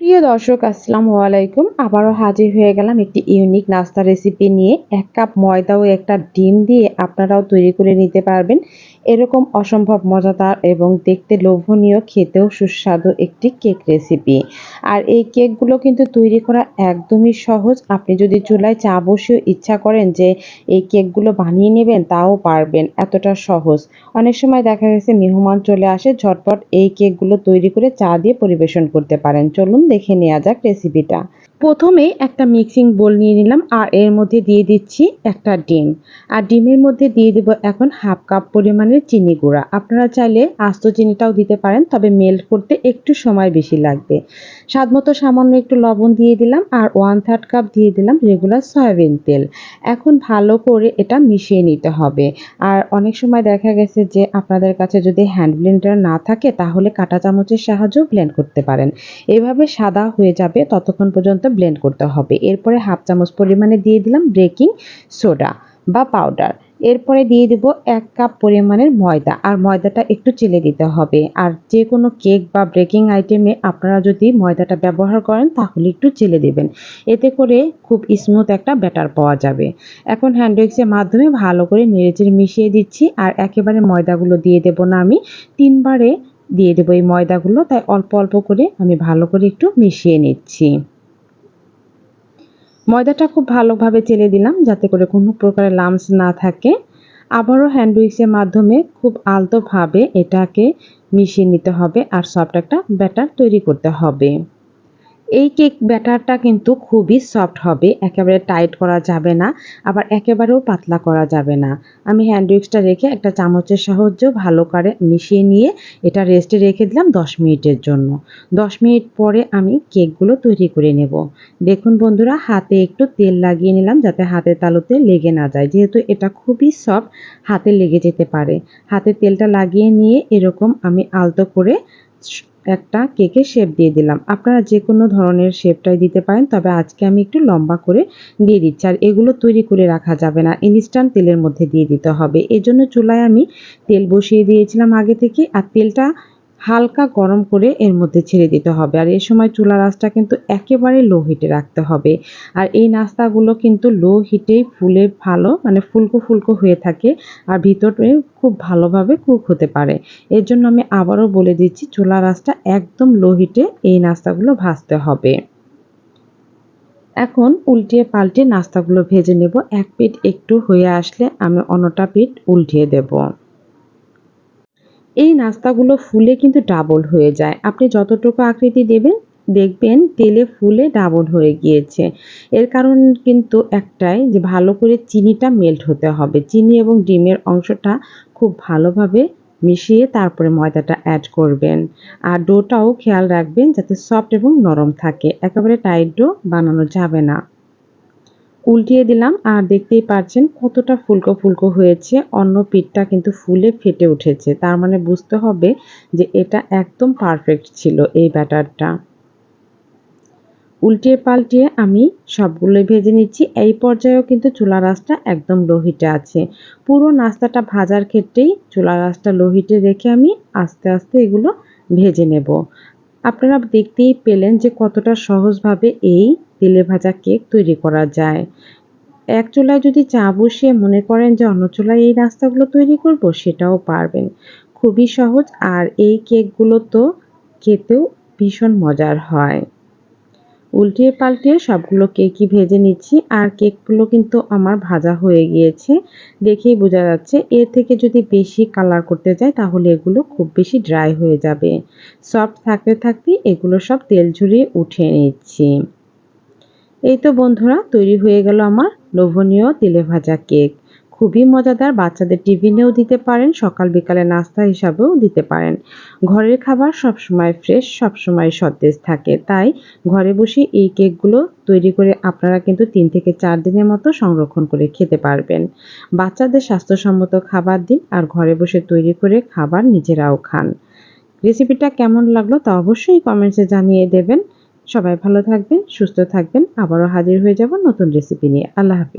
প্রিয় দর্শক, আসসালাম আলাইকুম। আবারও হাজির হয়ে গেলাম একটি ইউনিক নাস্তা রেসিপি নিয়ে। এক কাপ ময়দা ও একটা ডিম দিয়ে আপনারাও তৈরি করে নিতে পারবেন। এরকম অসম্ভব মজাদার এবং দেখতে লোভনীয়, খেতেও সুস্বাদু একটি কেক রেসিপি আর এই কেকগুলো কিন্তু তৈরি করা একদমই সহজ। আপনি যদি চুলায় চা বসেও ইচ্ছা করেন যে এই কেকগুলো বানিয়ে নেবেন, তাও পারবেন। এতটা সহজ। অনেক সময় দেখা গেছে মেহমান চলে আসে, ঝটপট এই কেকগুলো তৈরি করে চা দিয়ে পরিবেশন করতে পারেন। চলুন দেখে নেওয়া যাক রেসিপিটা প্রথমে একটা মিক্সিং বোল নিয়ে নিলাম আর এর মধ্যে দিয়ে দিচ্ছি একটা ডিম। আর ডিমের মধ্যে দিয়ে দেব এখন হাফ কাপ পরিমাণের চিনি গুঁড়া। আপনারা চাইলে আস্ত চিনিটাও দিতে পারেন, তবে মেল্ট করতে একটু সময় বেশি লাগবে। স্বাদ মতো সামান্য একটু লবণ দিয়ে দিলাম আর ওয়ান থার্ড কাপ দিয়ে দিলাম রেগুলার সয়াবিন তেল। এখন ভালো করে এটা মিশিয়ে নিতে হবে। আর অনেক সময় দেখা গেছে যে আপনাদের কাছে যদি হ্যান্ড ব্লেন্ডার না থাকে, তাহলে কাঁটা চামচের সাহায্যেও ব্লেন্ড করতে পারেন। এভাবে সাদা হয়ে যাবে ততক্ষণ পর্যন্ত ব্লেন্ড করতে হবে। এরপরে হাফ চামচ পরিমাণে দিয়ে দিলাম বেকিং সোডা বা পাউডার এরপরে দিয়ে দেব এক কাপ পরিমাণের ময়দা। আর ময়দাটা একটু চেলে দিতে হবে। আর যে কোনো কেক বা ব্রেকিং আইটেমে আপনারা যদি ময়দাটা ব্যবহার করেন, তাহলে একটু চেলে দেবেন। এতে করে খুব স্মুথ একটা ব্যাটার পাওয়া যাবে। এখন হ্যান্ডউইক্সের মাধ্যমে ভালো করে নেড়েচেড়ে মিশিয়ে দিচ্ছি। আর একেবারে ময়দাগুলো দিয়ে দেব না আমি। তিনবারে দিয়ে দেবো এই ময়দাগুলো। তাই অল্প অল্প করে আমি ভালো করে একটু মিশিয়ে নিচ্ছি। ময়দাটা খুব ভালোভাবে চেলে দিলাম যাতে করে কোনো প্রকারের লামস না থাকে। আবারও হ্যান্ড উইক্সের মাধ্যমে খুব আলতোভাবে এটাকে মিশিয়ে নিতে হবে আর সফট একটা ব্যাটার তৈরি করতে হবে। এই কেক ব্যাটারটা কিন্তু খুবই সফট হবে, একেবারে টাইট করা যাবে না, আবার একেবারেও পাতলা করা যাবে না। আমি হ্যান্ড উইক্সটা রেখে একটা চামচের সাহায্যে ভালো করে মিশিয়ে নিয়ে এটা রেস্টে রেখে দিলাম দশ মিনিটের জন্য। দশ মিনিট পরে আমি কেকগুলো তৈরি করে নেব। দেখুন বন্ধুরা, হাতে একটু তেল লাগিয়ে নিলাম যাতে হাতের তালুতে লেগে না যায়। যেহেতু এটা খুবই সফট, হাতে লেগে যেতে পারে। হাতে তেলটা লাগিয়ে নিয়ে এরকম আমি আলতো করে একটা কেকের শেপ দিয়ে দিলাম। আপনারা যে কোনো ধরনের শেপটাই দিতে পারেন, তবে আজকে আমি একটু লম্বা করে দিয়ে দিচ্ছি। আর এগুলো তৈরি করে রাখা যাবে না ইনস্ট্যান্ট তেলের মধ্যে দিয়ে দিতে হবে। এজন্য চুলায় আমি তেল বসিয়ে দিয়েছিলাম আগে থেকে, আর তেলটা হালকা গরম করে এর মধ্যে ছেড়ে দিতে হবে। আর এই সময় চুলার আঁচটা কিন্তু একেবারে লো হিটে রাখতে হবে। আর এই নাস্তাগুলো কিন্তু লো হিটেই ফুলে ভালো মানে ফুলকো ফুলকো হয়ে থাকে আর ভিতরে খুব ভালোভাবে কুক হতে পারে। এর জন্য আমি আবারও বলে দিচ্ছি চুলার আঁচটা একদম লো হিটে এই নাস্তাগুলো ভাজতে হবে। এখন উল্টিয়ে পাল্টে নাস্তাগুলো ভেজে নেব। এক পিঠ একটু হয়ে আসলে আমি অন্যটা পিঠ উল্টিয়ে দেবো। এই নাস্তাগুলো ফুলে কিন্তু ডাবল হয়ে যায়। আপনি যতটুকু আকৃতি দেবেন, দেখবেন তেলে ফুলে ডাবল হয়ে গিয়েছে। এর কারণ কিন্তু একটাই যে ভালো করে চিনিটা মেল্ট হতে হবে। চিনি এবং ডিমের অংশটা খুব ভালোভাবে মিশিয়ে তারপরে ময়দাটা অ্যাড করবেন। আর ডোটাও খেয়াল রাখবেন যাতে সফট এবং নরম থাকে। একেবারে টাইট ডো বানানো যাবে না। উল্টিয়ে দিলাম আর দেখতেই পাচ্ছেন কতটা ফুলকো ফুলকো হয়েছে। অন্য পিঠটা কিন্তু ফুলে ফেটে উঠেছে। তার মানে বুঝতে হবে যে এটা একদম পারফেক্ট ছিল এই ব্যাটারটা। উল্টিয়ে পাল্টিয়ে আমি সবগুলোই ভেজে নিচ্ছি। এই পর্যায়েও কিন্তু চুলা রাসটা একদম লোহিটে আছে। পুরো নাস্তাটা ভাজার ক্ষেত্রেই চুলা রাসটা লোহিটে রেখে আমি আস্তে আস্তে এগুলো ভেজে নেব। আপনারা দেখতেই পেলেন যে কতটা সহজভাবে এই তেলে ভাজা কেক তৈরি করা যায়। এক চুলায় যদি চা বসিয়ে মনে করেন যে অন্য চুলায় এই নাস্তাগুলো তৈরি করব, সেটাও পারবেন। খুবই সহজ, আর এই কেকগুলো তো খেতেও ভীষণ মজার হয়। উল্টিয়ে পাল্টিয়ে সবগুলো কেকই ভেজে নিচ্ছি। আর কেকগুলো কিন্তু আমার ভাজা হয়ে গিয়েছে, দেখেই বোঝা যাচ্ছে। এর থেকে যদি বেশি কালার করতে যাই তাহলে এগুলো খুব বেশি ড্রাই হয়ে যাবে। সফট থাকতে থাকতে এগুলো সব তেল ঝরিয়ে উঠিয়ে নিচ্ছি। এই তো বন্ধুরা, তৈরি হয়ে গেল আমার লোভনীয় তেলে ভাজা কেক। খুবই মজাদার। বাচ্চাদের টিফিনেও দিতে পারেন, সকাল বিকালে নাস্তা হিসাবেও দিতে পারেন। ঘরের খাবার সবসময় ফ্রেশ সবসময় সতেজ থাকে। তাই ঘরে বসে এই কেকগুলো তৈরি করে আপনারা কিন্তু তিন থেকে চার দিনের মতো সংরক্ষণ করে খেতে পারবেন। বাচ্চাদের স্বাস্থ্যসম্মত খাবার দিন আর ঘরে বসে তৈরি করে খাবার নিজেরাও খান। রেসিপিটা কেমন লাগল তা অবশ্যই কমেন্টসে জানিয়ে দেবেন। সবাই ভালো থাকবেন, সুস্থ থাকবেন। আবারও হাজির হয়ে যাব নতুন রেসিপি নিয়ে। আল্লাহ হাফিজ।